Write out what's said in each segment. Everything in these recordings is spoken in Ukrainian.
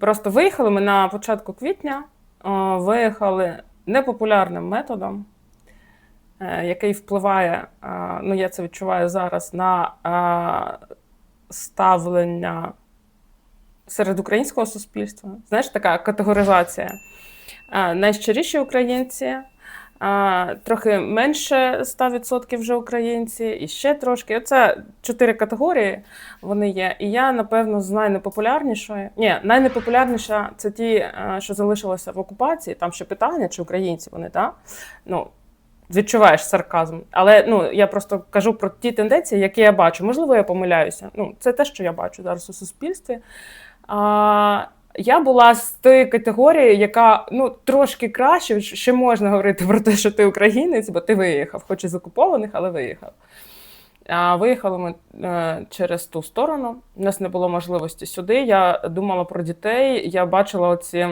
Просто виїхали ми на початку квітня, е, виїхали непопулярним методом, е, який впливає, е, ну я це відчуваю зараз, на ставлення серед українського суспільства. Знаєш, така категоризація. Найщиріші українці, а, трохи менше 100% вже українці, і ще трошки. Оце чотири категорії вони є. І я, напевно, з найнепопулярнішої. Ні, найнепопулярніша це ті, е, що залишилися в окупації. Там ще питання, чи українці вони, так? Ну, відчуваєш сарказм. Але ну, я просто кажу про ті тенденції, які я бачу. Можливо, я помиляюся. Ну, це те, що я бачу зараз у суспільстві. А, я була з тої категорії, яка ну трошки краще, ще можна говорити про те, що ти українець, бо ти виїхав, хоч і з окупованих, але виїхав. А виїхали ми е, через ту сторону. У нас не було можливості сюди. Я думала про дітей. Я бачила оці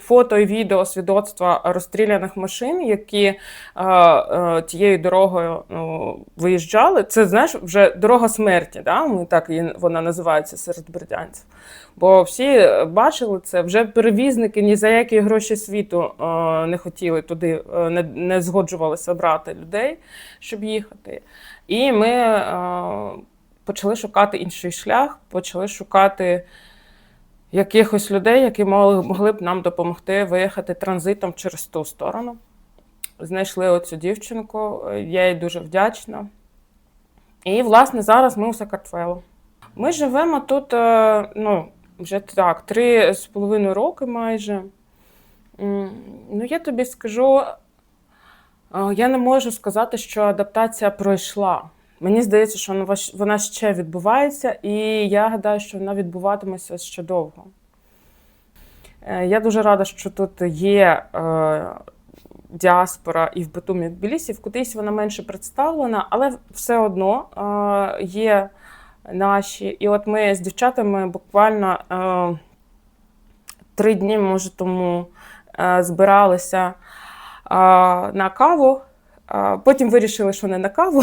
фото і відео свідоцтва розстріляних машин, які е, е, тією дорогою ну, виїжджали. Це знаєш, вже дорога смерті. Да? Так її вона називається серед бердянців. Бо всі бачили це, вже перевізники ні за які гроші світу е, не хотіли туди, е, не, не згоджувалися брати людей, щоб їхати. І ми е, почали шукати інший шлях, почали шукати якихось людей, які могли, б нам допомогти виїхати транзитом через ту сторону. Знайшли оцю дівчинку, е, я їй дуже вдячна. І, власне, зараз ми у Сакартвело. Ми живемо тут е, ну, вже так, три з половиною роки майже. Ну, я тобі скажу, е, я не можу сказати, що адаптація пройшла. Мені здається, що вона ще відбувається, і я гадаю, що вона відбуватиметься ще довго. Е, Я дуже рада, що тут є е, діаспора і в Батумі, і в Тбілісі. В кудись вона менше представлена, але все одно е, є наші. І от ми з дівчатами буквально е, три дні, може, тому е, збиралися е, на каву. Потім вирішили, що не на каву,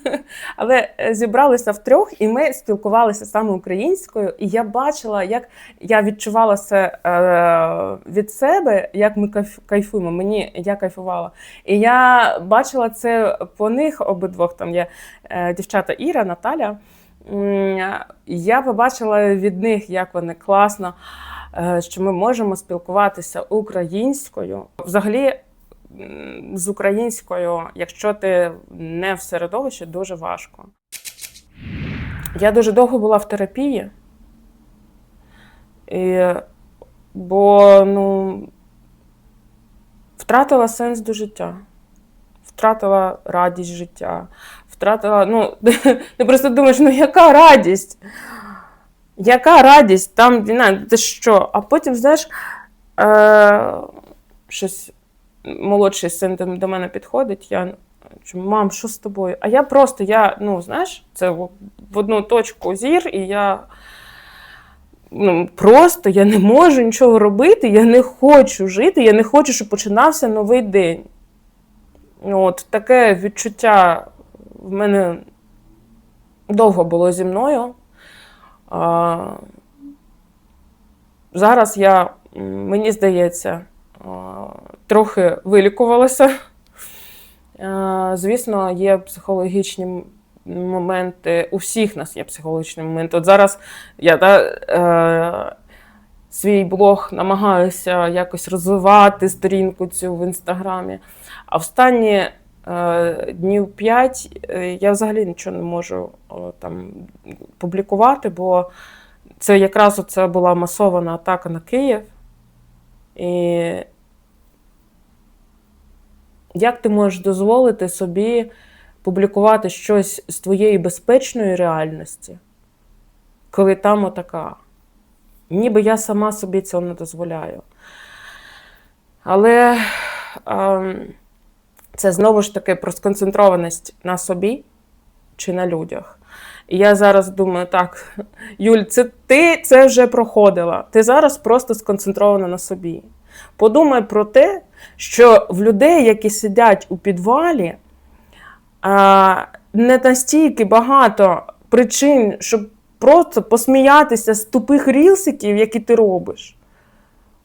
але е, зібралися втрьох, і ми спілкувалися саме українською. І я бачила, як я відчувала це е, від себе, як ми кайф- кайфуємо. Мені я кайфувала. І я бачила це по них обидвох. Там є е, дівчата Іра, Наталя. Я побачила від них, як вони класно, що ми можемо спілкуватися українською. Взагалі, з українською, якщо ти не в середовищі, дуже важко. Я дуже довго була в терапії, і, бо ну, втратила сенс до життя, втратила радість життя, втратила. Ну, ти просто думаєш, ну яка радість? Яка радість? Там війна, ти що? А потім, знаєш, е, щось молодший син до- мене підходить. Я мам, що з тобою? А я просто, я, ну, знаєш, це в одну точку зір, і я ну, просто я не можу нічого робити, я не хочу жити, я не хочу, щоб починався новий день. От таке відчуття в мене довго було зі мною. А, зараз я, мені здається, трохи вилікувалася. Звісно, є психологічні моменти. У всіх нас є психологічні моменти. От зараз я да, е, свій блог намагаюся якось розвивати сторінку цю в інстаграмі. А останні е, днів п'ять е, я взагалі нічого не можу о, там публікувати, бо це якраз оце була масована атака на Київ. Як ти можеш дозволити собі публікувати щось з твоєї безпечної реальності, коли там отака? Ніби я сама собі цього не дозволяю. Але ем, це знову ж таки про сконцентрованість на собі чи на людях. І я зараз думаю, так, Юль, це ти це вже проходила. Ти зараз просто сконцентрована на собі. Подумай про те, що в людей, які сидять у підвалі, не настільки багато причин, щоб просто посміятися з тупих рілсиків, які ти робиш.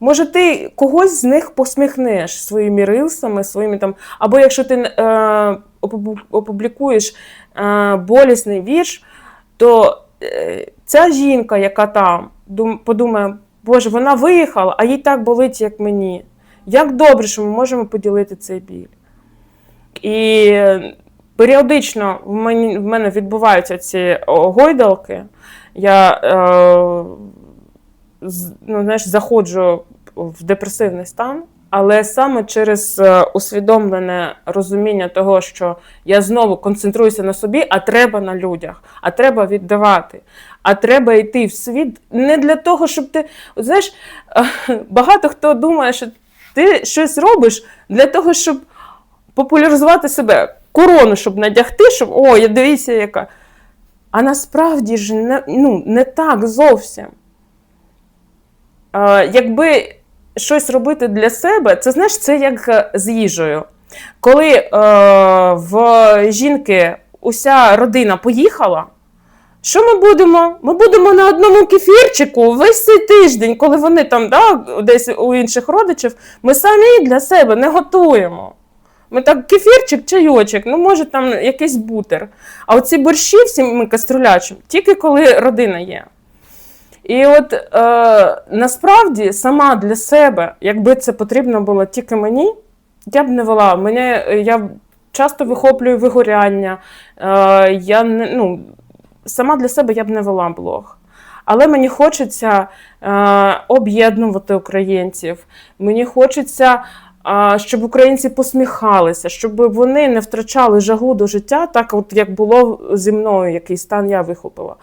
Може, ти когось з них посміхнеш своїми рилсами, своїми там. Або якщо ти е, опублікуєш е, болісний вірш, то е, ця жінка, яка там, дум, подумає, Боже, вона виїхала, а їй так болить, як мені. Як добре, що ми можемо поділити цей біль. І періодично в мене відбуваються ці гойдалки. Я е, ну, знаєш, заходжу в депресивний стан, але саме через е, усвідомлене розуміння того, що я знову концентруюся на собі, а треба на людях, а треба віддавати, а треба йти в світ не для того, щоб ти. Знаєш, е, багато хто думає, що ти щось робиш для того, щоб популяризувати себе, корону, щоб надягти, щоб о, я дивіться, яка. А насправді ж не, ну, не так зовсім. Якби щось робити для себе, це знаєш, це як е, з їжею. Коли е, в жінки уся родина поїхала, що ми будемо? Ми будемо на одному кефірчику весь цей тиждень, коли вони там да, десь у інших родичів, ми самі для себе не готуємо. Ми так кефірчик, чайочок, ну може там якийсь бутер. А оці борщі всі ми каструлячимо, тільки коли родина є. І от е, насправді сама для себе, якби це потрібно було тільки мені, я б не вела. Мене, я часто вихоплюю вигоряння. Е, я не, ну, сама для себе я б не вела блог. Але мені хочеться е, об'єднувати українців. Мені хочеться, е, щоб українці посміхалися, щоб вони не втрачали жагу до життя, так от як було зі мною, який стан я вихопила.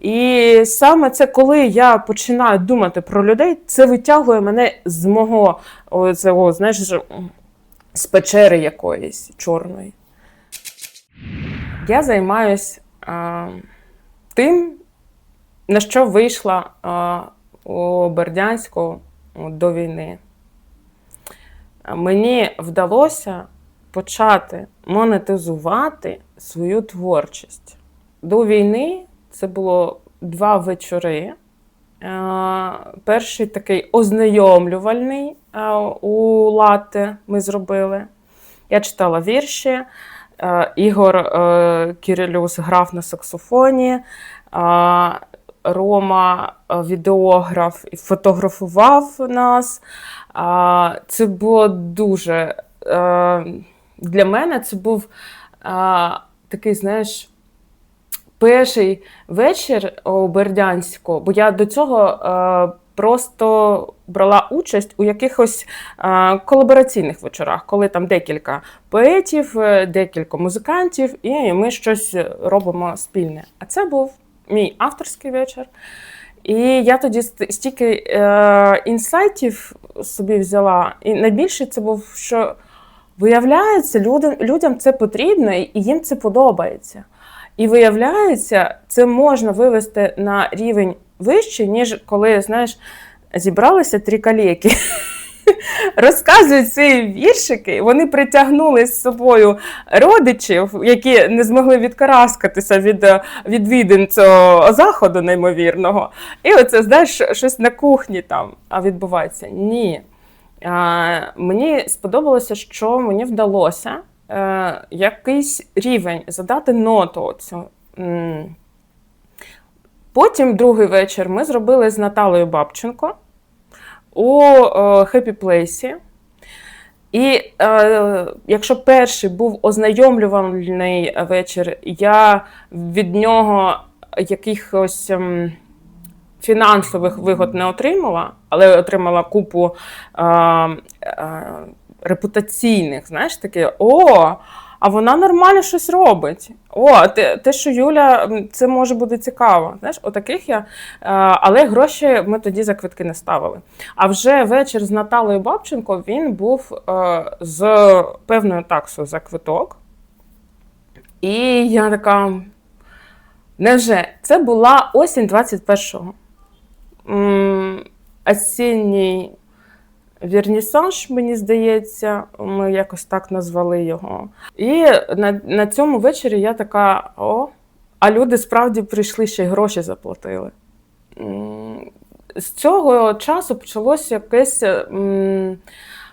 І саме це, коли я починаю думати про людей, це витягує мене з мого цього, знаєш, з печери якоїсь чорної. Я займаюсь а, тим, на що вийшла а, у Бердянську до війни. Мені вдалося почати монетизувати свою творчість. До війни це було два вечори. Е, Перший такий ознайомлювальний е, у латте ми зробили. Я читала вірші. Е, Ігор Кирилюс грав на саксофоні, Рома, відеограф, і фотографував нас. Це було дуже для мене це був такий, знаєш, перший вечір у Бердянську, бо я до цього е, просто брала участь у якихось е, колабораційних вечорах, коли там декілька поетів, е, декілька музикантів, і ми щось робимо спільне. А це був мій авторський вечір. І я тоді стільки е, інсайтів собі взяла. І найбільше це був, що виявляється, людям, людям це потрібно і їм це подобається. І виявляється, це можна вивести на рівень вищий, ніж коли, знаєш, зібралися три каліки. Розказують ці віршики, вони притягнули з собою родичів, які не змогли відкараскатися від відвідин цього заходу неймовірного. І оце, знаєш, щось на кухні там а відбувається. Ні. А, мені сподобалося, що мені вдалося е, якийсь рівень задати ноту. Цю. Потім другий вечір ми зробили з Наталею Бабченко у е, Happy Place. І е, якщо перший був ознайомлювальний вечір, я від нього якихось ем, фінансових вигод не отримала, але отримала купу е, е, репутаційних, знаєш, таке, о, а вона нормально щось робить. О, те, те, що Юля, це може бути цікаво. Знаєш, отаких я. Е, але гроші ми тоді за квитки не ставили. А вже вечір з Наталою Бабченко він був е, з певною таксою за квиток. І я така. Невже це була осінь 21-го. М, Осінній Вірнісаж, мені здається, ми якось так назвали його. І на, на цьому вечорі я така: о, а люди справді прийшли ще й гроші заплатили. З цього часу почалося якесь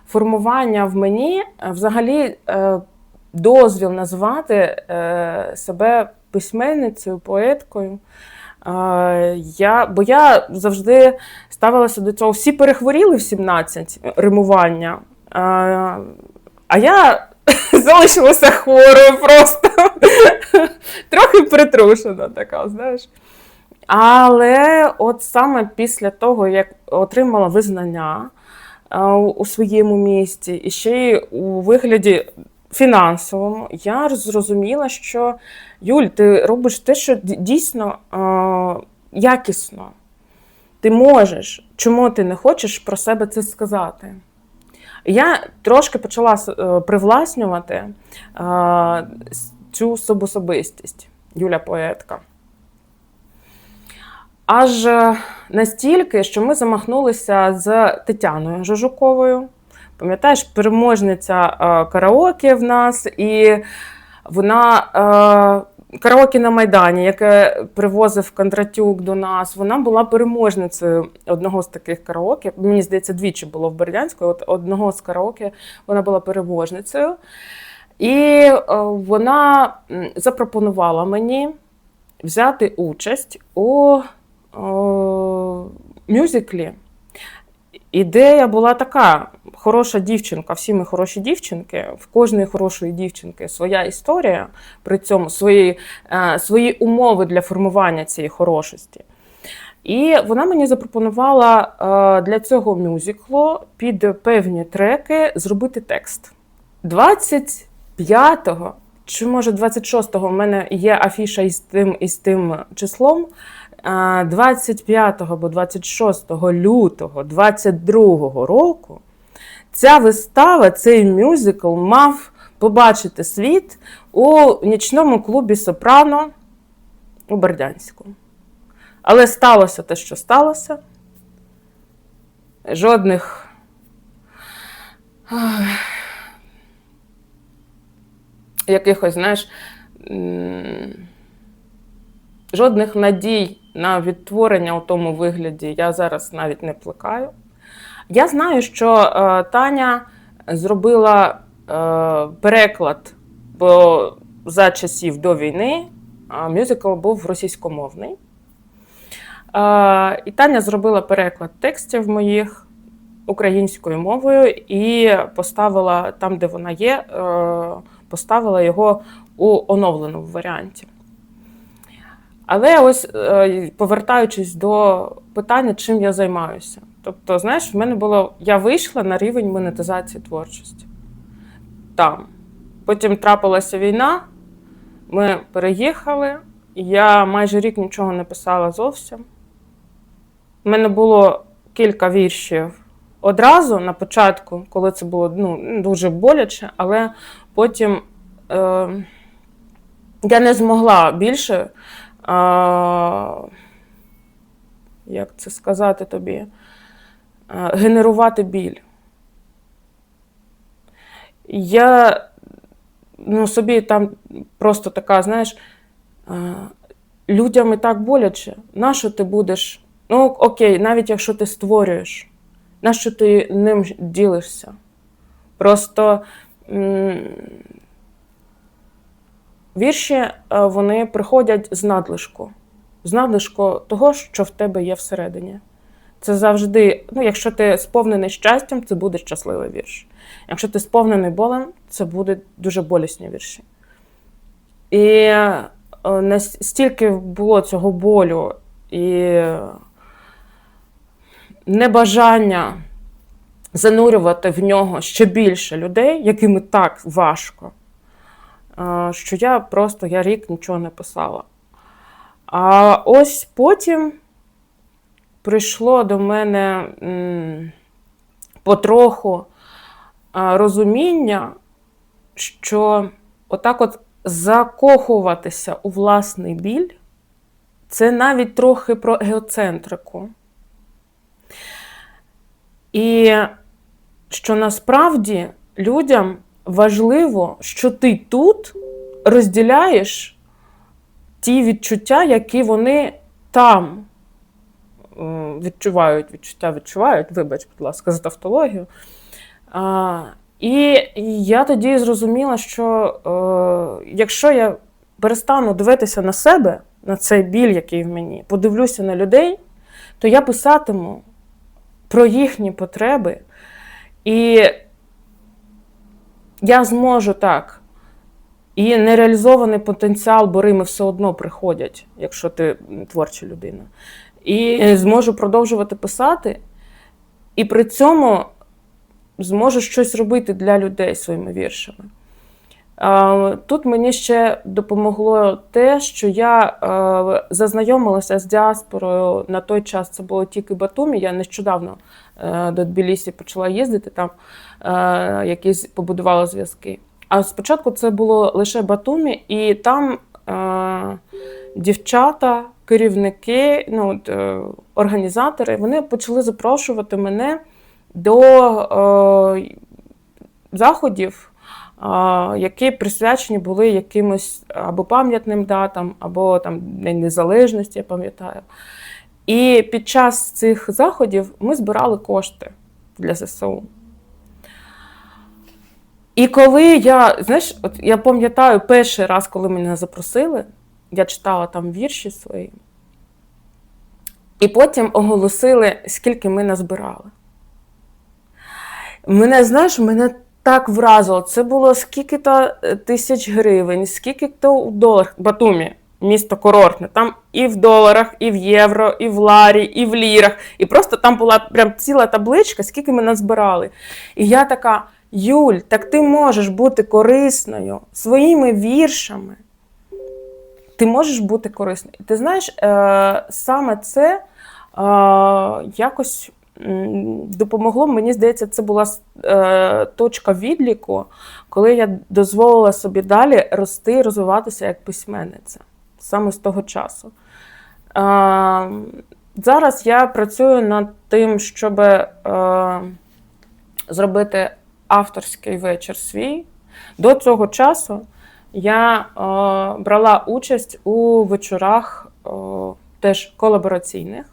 формування в мені, е, взагалі е, дозвіл назвати е, себе письменницею, поеткою. Я, бо я завжди ставилася до цього. Всі перехворіли в 17 римування. е, А я залишилася хворою просто. Трохи притрушена така, знаєш. Але от саме після того, як отримала визнання у своєму місті, і ще й у вигляді фінансовому, я зрозуміла, що Юль, ти робиш те, що дійсно е, якісно. Ти можеш. Чому ти не хочеш про себе це сказати? Я трошки почала е, привласнювати е, цю особистість, Юля поетка. Аж е, настільки, що ми замахнулися з Тетяною Жожуковою. Пам'ятаєш, переможниця е, караоке в нас, і вона е, караоке на Майдані, яке привозив Кондратюк до нас, вона була переможницею одного з таких караоке. Мені здається, двічі було в Бердянську. От одного з караоке вона була переможницею. І е, вона запропонувала мені взяти участь у мюзиклі. Ідея була така: хороша дівчинка, всі ми хороші дівчинки, в кожної хорошої дівчинки своя історія, при цьому свої, е, свої умови для формування цієї хорошості. І вона мені запропонувала е, для цього мюзиклу під певні треки зробити текст. 25-го, чи може 26-го в мене є афіша із тим, із тим числом. А, 25 або 26 лютого 22 року ця вистава, цей мюзикл мав побачити світ у нічному клубі Сопрано у Бердянську. Але сталося те, що сталося. Жодних якихось, знаєш, жодних надій на відтворення у тому вигляді я зараз навіть не плекаю. Я знаю, що е, Таня зробила е, переклад, бо за часів до війни е, мюзикл був російськомовний. Е, і Таня зробила переклад текстів моїх українською мовою і поставила там, де вона є, е, поставила його у оновленому варіанті. Але ось е, повертаючись до питання, чим я займаюся. Тобто, знаєш, в мене було. Я вийшла на рівень монетизації творчості. Там. Потім трапилася війна, ми переїхали, я майже рік нічого не писала зовсім. У мене було кілька віршів одразу на початку, коли це було ну, дуже боляче, але потім е, я не змогла більше. А, як це сказати тобі? А, генерувати біль. Я ну, собі там просто така, знаєш, а, людям і так боляче. Нащо ти будеш? Ну, окей, навіть якщо ти створюєш, нащо ти ним ділишся? Просто. м, Вірші е, вони приходять з надлишку, з надлишку того, що в тебе є всередині. Це завжди, ну, якщо ти сповнений щастям, це буде щасливий вірш. Якщо ти сповнений болем, це буде дуже болісні вірші. І е, настільки було цього болю і небажання занурювати в нього ще більше людей, яким так важко що я просто я рік нічого не писала. А ось потім прийшло до мене потроху розуміння, що отак от закохуватися у власний біль це навіть трохи про егоцентрику. І що насправді людям важливо, що ти тут розділяєш ті відчуття, які вони там відчувають, відчуття відчувають, вибач, будь ласка, за тавтологію. А, і я тоді зрозуміла, що е, якщо я перестану дивитися на себе, на цей біль, який в мені, подивлюся на людей, то я писатиму про їхні потреби, і я зможу так. І нереалізований потенціал, бо Рими все одно приходять, якщо ти творча людина. І зможу продовжувати писати, і при цьому зможу щось робити для людей своїми віршами. Тут мені ще допомогло те, що я зазнайомилася з діаспорою на той час. Це було тільки Батумі. Я нещодавно е, до Тбілісі почала їздити там, е, якісь побудувала зв'язки. А спочатку це було лише Батумі, і там е, дівчата, керівники, ну, організатори, вони почали запрошувати мене до заходів, які присвячені були якимось або пам'ятним датам, або там День Незалежності, я пам'ятаю. І під час цих заходів ми збирали кошти для ЗСУ. І коли я, знаєш, от я пам'ятаю перший раз, коли мене запросили, я читала там вірші свої, і потім оголосили, скільки ми назбирали. Мене, знаєш, мене так вразило. Це було скільки-то е, тисяч гривень, скільки-то у доларах. Батумі, місто курортне. Там і в доларах, і в євро, і в ларі, і в лірах. І просто там була прям ціла табличка, скільки ми назбирали. І я така: Юль, так ти можеш бути корисною своїми віршами. Ти можеш бути корисною. І ти знаєш, е, саме це е, якось допомогло. Мені здається, це була е, точка відліку, коли я дозволила собі далі рости розвиватися як письменниця саме з того часу. Е, зараз я працюю над тим, щоб е, зробити авторський вечір свій. До цього часу я е, брала участь у вечорах е, теж колабораційних.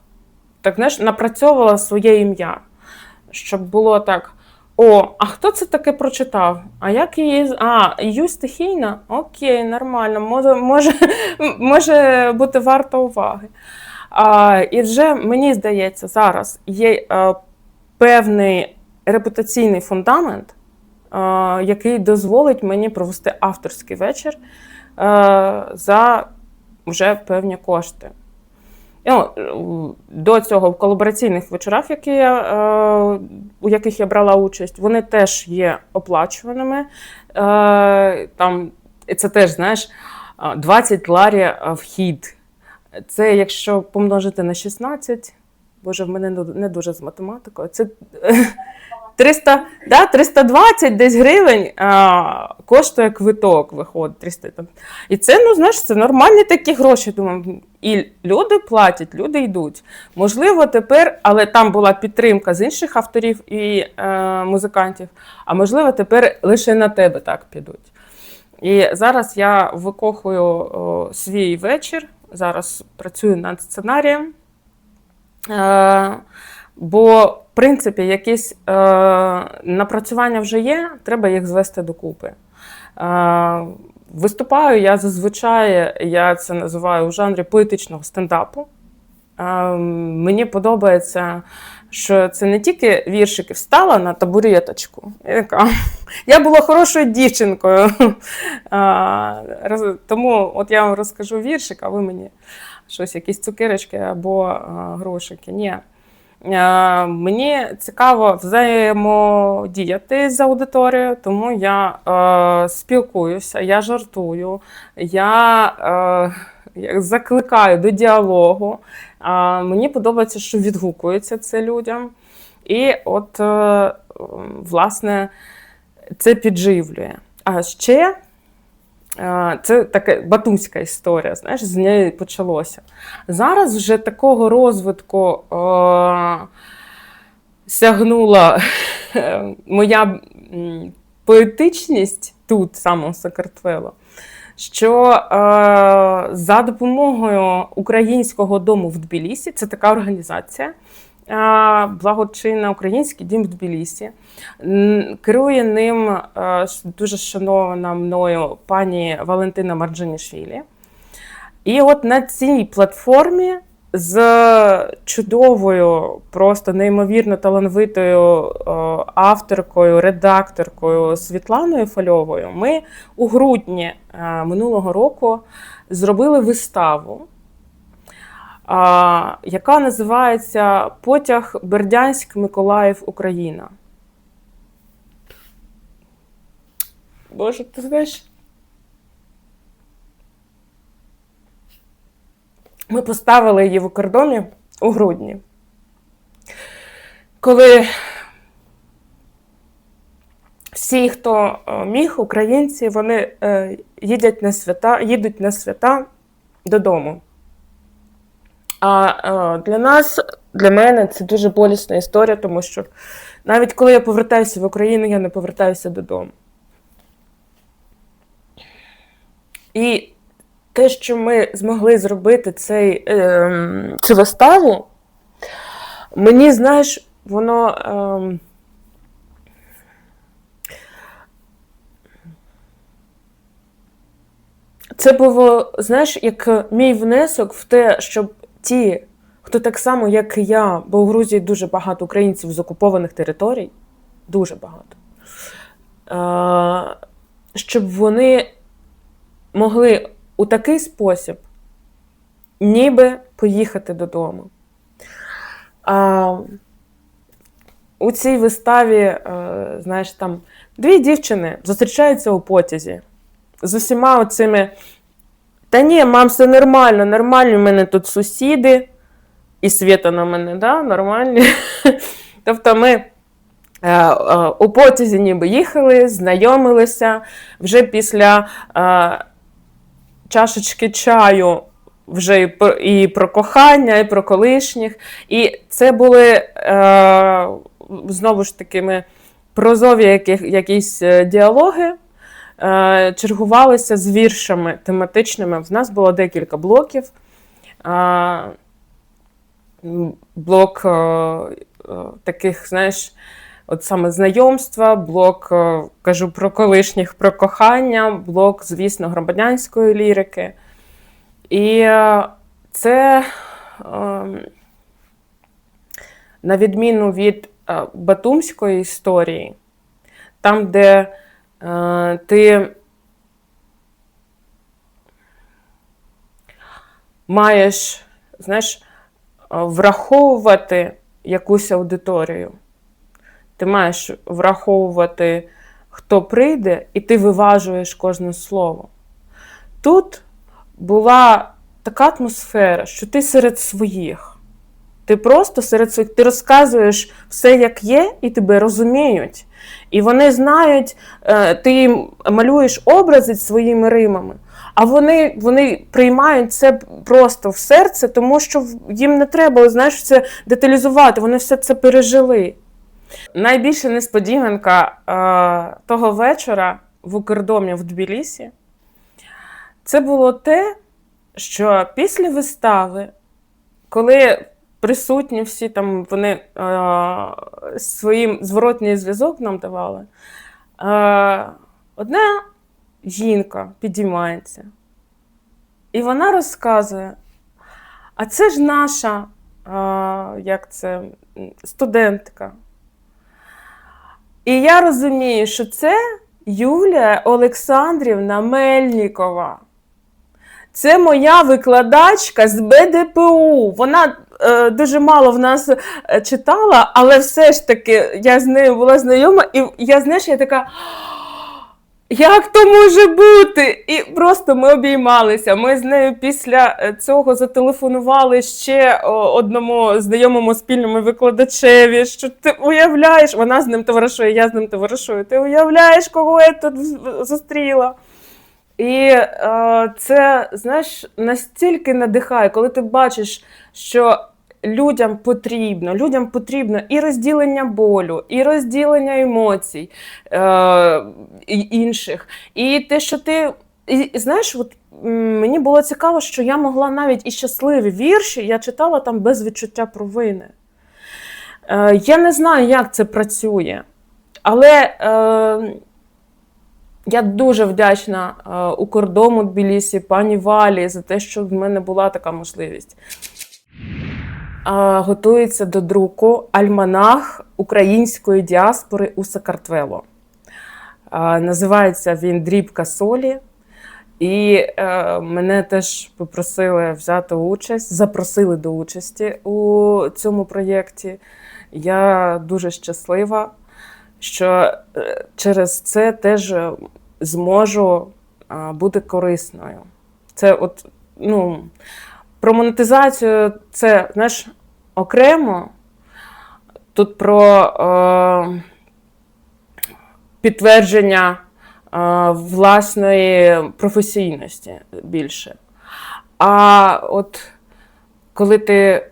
Так, знаєш, напрацьовувала своє ім'я, щоб було так. О, а хто це таке прочитав? А як її. А, Ю стихійна? Окей, нормально, може, може, може бути варто уваги. А, і вже мені здається, зараз є е, певний репутаційний фундамент, е, який дозволить мені провести авторський вечір е, за вже певні кошти. Ну, до цього в колабораційних вечорах, які я, е, у яких я брала участь, вони теж є оплачуваними. Е, там, це теж, знаєш, е, 20 ларі е, вхід. Це якщо помножити на 16, боже, в мене не- дуже з математикою. Це е, 300, да, 320 десь гривень а, коштує квиток, виходить. 300, там. І це, ну, знаєш, це нормальні такі гроші. Думаю, і люди платять, люди йдуть. Можливо, тепер, але там була підтримка з інших авторів і е, музикантів, а можливо, тепер лише на тебе так підуть. І зараз я викохую о, свій вечір, зараз працюю над сценарієм. Е, бо, в принципі, якісь е, напрацювання вже є, треба їх звести докупи. Е, виступаю я зазвичай, я це називаю у жанрі поетичного стендапу. Е, мені подобається, що це не тільки віршики встала на табуреточку. Я, я була хорошою дівчинкою. Тому от я вам розкажу віршик, а ви мені щось, якісь цукерочки або грошики. Ні. Е, Мені цікаво взаємодіяти з аудиторією, тому я е, спілкуюся, я жартую, я е, закликаю до діалогу. А, мені подобається, що відгукується це людям. І от, е, власне, це підживлює. А ще е, це така батумська історія, знаєш, з неї почалося. Зараз вже такого розвитку е, сягнула моя поетичність тут, саме у Сакартвело. що е, за допомогою Українського дому в Тбілісі, це така організація, благочинна Український дім в Тбілісі, керує ним е, дуже шанована мною пані Валентина Марджанішвілі. І от на цій платформі з чудовою, просто неймовірно талановитою е, авторкою, редакторкою Світланою Фальовою ми у грудні е, минулого року зробили виставу, яка називається Потяг Бердянськ Миколаїв Україна. Боже, ти знаєш. Ми поставили її в Укрдомі у грудні. Коли всі, хто е, міг, українці, вони е, їдять на свята, їдуть на свята додому. А е, для нас, для мене, це дуже болісна історія, тому що навіть коли я повертаюся в Україну, я не повертаюся додому. І те, що ми змогли зробити цей, е, цю виставу, мені, знаєш, воно. Е, це було, знаєш, як мій внесок в те, щоб ті, хто так само, як і я, бо у Грузії дуже багато українців з окупованих територій, дуже багато, е, щоб вони могли у такий спосіб ніби поїхати додому. У цій виставі, е, знаєш, там дві дівчини зустрічаються у потязі з усіма оцими. Та ні, мам, все нормально, нормально, у мене тут сусіди, і Свята на мене, да, нормальні. Тобто ми е, е, у потязі ніби їхали, знайомилися вже після е, чашечки чаю. Вже і про, кохання, і про колишніх. І це були знову ж таки ми прозові якісь діалоги, чергувалися з віршами тематичними. В нас було декілька блоків. Е, блок е, е, таких, знаєш, от саме знайомства, блок, е, кажу про колишніх, про кохання, блок, звісно, громадянської лірики. І е, це, ем, на відміну від е, Батумської історії, там, де е, ти маєш, знаєш, е, враховувати якусь аудиторію. Ти маєш враховувати, хто прийде, і ти виважуєш кожне слово. Тут була така атмосфера, що ти серед своїх. Ти просто серед своїх, ти розказуєш все, як є, і тебе розуміють. І вони знають, е, ти їм малюєш образи своїми римами, а вони, вони приймають це просто в серце, тому що їм не треба, знаєш, це деталізувати, вони все це пережили. Найбільша несподіванка е, того вечора в Укрдомі в Тбілісі це було те, що після вистави, коли присутні всі там вони е, своїм зворотній зв'язок нам давали, е, одна жінка підіймається, і вона розказує: а це ж наша, е, як це, студентка. І я розумію, що це Юлія Олександрівна Мельнікова. Це моя викладачка з БДПУ. Вона е, дуже мало в нас е, читала, але все ж таки я з нею була знайома, і я, знаєш, я така. Як то може бути? І просто ми обіймалися. Ми з нею після е, цього зателефонували ще одному знайомому спільному викладачеві. Що ти уявляєш? Вона з ним товаришує, я з ним товаришую. Ти уявляєш, кого я тут зустріла? І е, це, знаєш, настільки надихає, коли ти бачиш, що людям потрібно, людям потрібно і розділення болю, і розділення емоцій е, і інших. І те, що ти і, знаєш, от, мені було цікаво, що я могла навіть і щасливі вірші, я читала там без відчуття провини. Е, я не знаю, як це працює, але е, я дуже вдячна е, Укрдому Тбілісі, пані Валі за те, що в мене була така можливість. Е, готується до друку альманах української діаспори у Сакартвело. Е, називається він Дрібка солі. І е, мене теж попросили взяти участь, запросили до участі у цьому проєкті. Я дуже щаслива, що е, через це теж е, зможу бути корисною. Це от, ну, про монетизацію це знаєш, окремо. Тут про е, підтвердження е, власної професійності більше. А от коли ти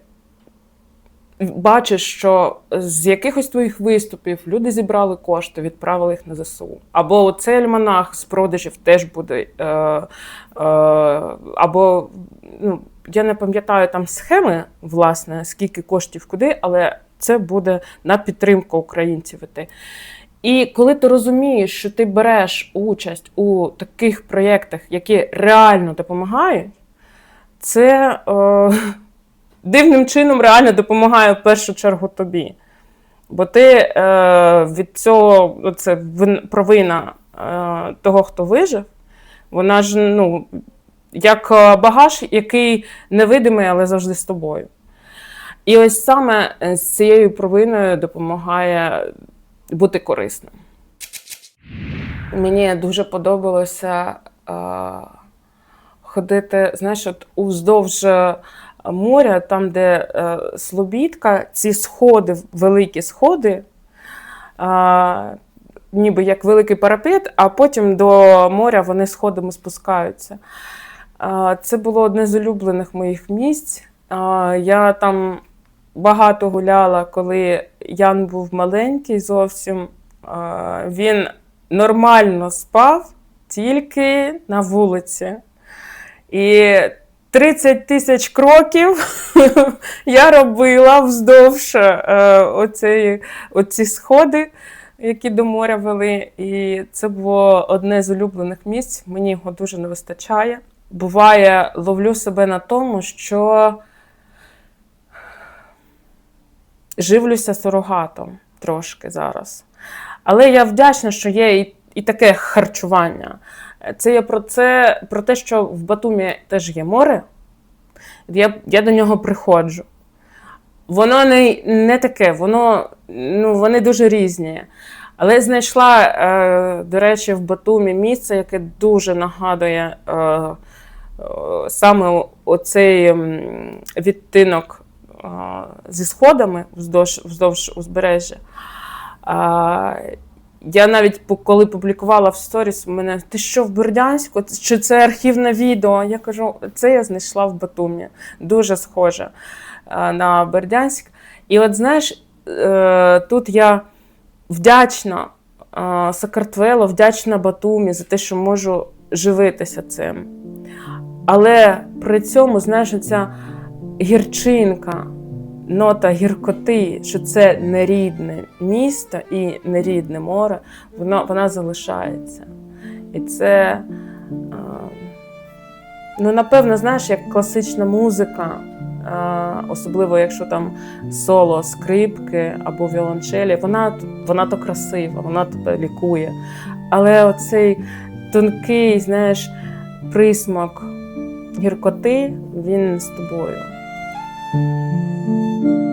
бачиш, що з якихось твоїх виступів люди зібрали кошти, відправили їх на ЗСУ. Або цей альманах з продажів теж буде. Е, е, або ну, я не пам'ятаю там схеми, власне, скільки коштів куди, але це буде на підтримку українців іти. І коли ти розумієш, що ти береш участь у таких проєктах, які реально допомагають, це е, дивним чином реально допомагає в першу чергу тобі. Бо ти е, від цього вин- провина е, того, хто вижив, вона ж ну, як е, багаж, який невидимий, але завжди з тобою. І ось саме е, з цією провиною допомагає бути корисним. Мені дуже подобалося е, ходити, знаєш, от уздовж моря, там, де е, Слобідка, ці сходи, великі сходи, е, ніби як великий парапет, а потім до моря вони сходами спускаються. Е, це було одне з улюблених моїх місць. Е, я там багато гуляла, коли Ян був маленький зовсім. Е, Він нормально спав тільки на вулиці. І 30 тисяч кроків я робила вздовж е, оцеї, оці сходи, які до моря вели. І це було одне з улюблених місць. Мені його дуже не вистачає. Буває, ловлю себе на тому, що живлюся сурогатом трошки зараз. Але я вдячна, що є і, і таке харчування. Це є про це, про те, що в Батумі теж є море. Я, я до нього приходжу. Воно не, не таке, воно, ну, вони дуже різні. Але знайшла, е, до речі, в Батумі місце, яке дуже нагадує е, е, саме оцей відтинок е, зі сходами вздовж, вздовж узбережжя. А, я навіть коли публікувала в сторіс, мене ти що в Бердянську? Чи це архівне відео? Я кажу, це я знайшла в Батумі. Дуже схоже на Бердянськ. І от знаєш, е, тут я вдячна е, Сакартвело, вдячна Батумі за те, що можу живитися цим. Але при цьому, знаєш, ця гірчинка, нота гіркоти, що це нерідне місто і нерідне море, воно, вона залишається. І це, ну, напевно, знаєш, як класична музика, особливо якщо там соло, скрипки або віолончелі, вона, вона то красива, вона тебе лікує. Але оцей тонкий, знаєш, присмак гіркоти, він з тобою. thank you